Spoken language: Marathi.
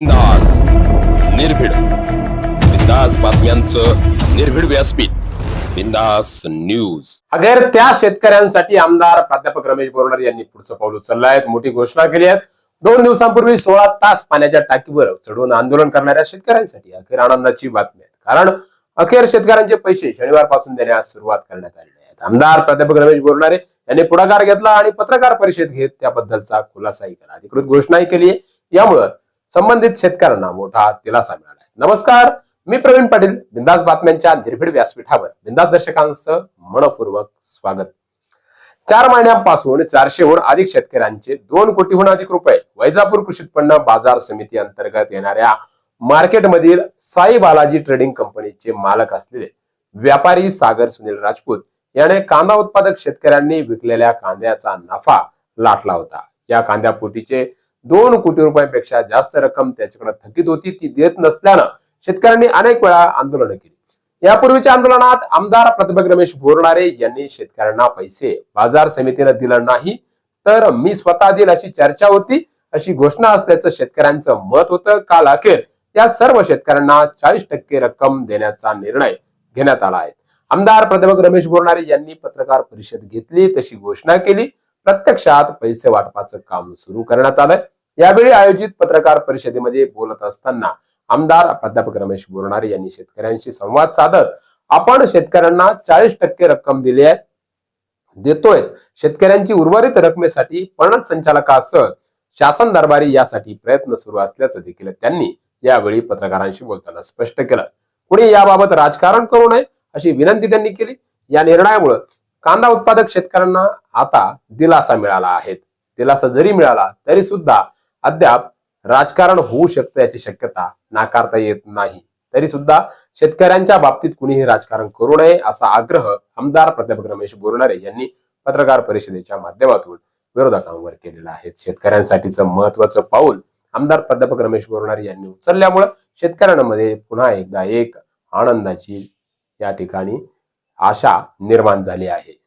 दास निर्भीड. बिंदास बातम्यांचं निर्भीड व्यासपीठ. बिंदास न्यूज. अखेर त्या शेतकऱ्यांसाठी आमदार प्राध्यापक रमेश बोरणार यांनी पुढचं पाऊल उचललं आहे मोठी घोषणा केली आहे. दोन दिवसांपूर्वी सोळा तास पाण्याच्या टाकीवर चढवून आंदोलन करणाऱ्या शेतकऱ्यांसाठी अखेर आनंदाची बातमी आहे. कारण अखेर शेतकऱ्यांचे पैसे शनिवारपासून देण्यास सुरुवात करण्यात आली आहे आमदार प्राध्यापक रमेश बोरणारे यांनी पुढाकार घेतला आणि पत्रकार परिषद घेत त्याबद्दलचा खुलासाही केला. अधिकृत घोषणाही केली आहे. यामुळं संबंधित शेतकऱ्यांना मोठा दिलासा मिळाला आहे. नमस्कार मी प्रवीण पाटील बिंदास बातम्यांच्या निर्भीड व्यासपीठावर. बिंदास दर्शकांचं मनपूर्वक स्वागत. चार महिन्यांपासून चारशेहून अधिक शेतकऱ्यांचे दोन कोटीहून अधिक रुपये वैजापूर कृषी उत्पन्न बाजार समिती अंतर्गत येणाऱ्या मार्केटमधील साई बालाजी ट्रेडिंग कंपनीचे मालक असलेले व्यापारी सागर सुनील राजपूत याने कांदा उत्पादक शेतकऱ्यांनी विकलेल्या कांद्याचा नफा लाटला होता. या कांद्यापोटीचे दोन कोटी रुपयांपेक्षा जास्त रक्कम त्याच्याकडे थकीत होती ती देत नसल्यानं शेतकऱ्यांनी अनेक वेळा आंदोलनं केली. यापूर्वीच्या आंदोलनात आमदार प्रतिभा रमेश बोरणारे यांनी शेतकऱ्यांना पैसे बाजार समितीनं दिलं नाही तर मी स्वतः देईल अशी चर्चा होती अशी घोषणा असल्याचं शेतकऱ्यांचं मत होतं. काल अखेर या सर्व शेतकऱ्यांना चाळीस टक्के रक्कम देण्याचा निर्णय घेण्यात आला आहे. आमदार प्रतिभा रमेश बोरणारे यांनी पत्रकार परिषद घेतली तशी घोषणा केली. प्रत्यक्षात पैसे वाटपाचं काम सुरू करण्यात आलंय. यावेळी आयोजित पत्रकार परिषदेमध्ये बोलत असताना आमदार प्राध्यापक रमेश बोरणारे यांनी शेतकऱ्यांशी संवाद साधत आपण शेतकऱ्यांना चाळीस टक्के रक्कम दिली आहे देतोय. शेतकऱ्यांची उर्वरित रकमेसाठी पणन संचालकासह शासन दरबारी यासाठी प्रयत्न सुरू असल्याचं देखील त्यांनी यावेळी पत्रकारांशी बोलताना स्पष्ट केलं. कुणी याबाबत राजकारण करू नये अशी विनंती त्यांनी केली. या निर्णयामुळे कांदा उत्पादक शेतकऱ्यांना आता दिलासा मिळाला आहे. दिलासा जरी मिळाला तरी सुद्धा अद्याप राजकारण होऊ शकतं याची शक्यता नाकारता येत नाही. तरी सुद्धा शेतकऱ्यांच्या बाबतीत कुणीही राजकारण करू नये असा आग्रह आमदार प्राध्यापक रमेश बोरणारे यांनी पत्रकार परिषदेच्या माध्यमातून विरोधकांवर केलेला आहे. शेतकऱ्यांसाठीचं महत्वाचं पाऊल आमदार प्राध्यापक रमेश बोरणारे यांनी उचलल्यामुळं शेतकऱ्यांमध्ये पुन्हा एकदा एक आनंदाची या ठिकाणी आशा निर्माण झाली आहे.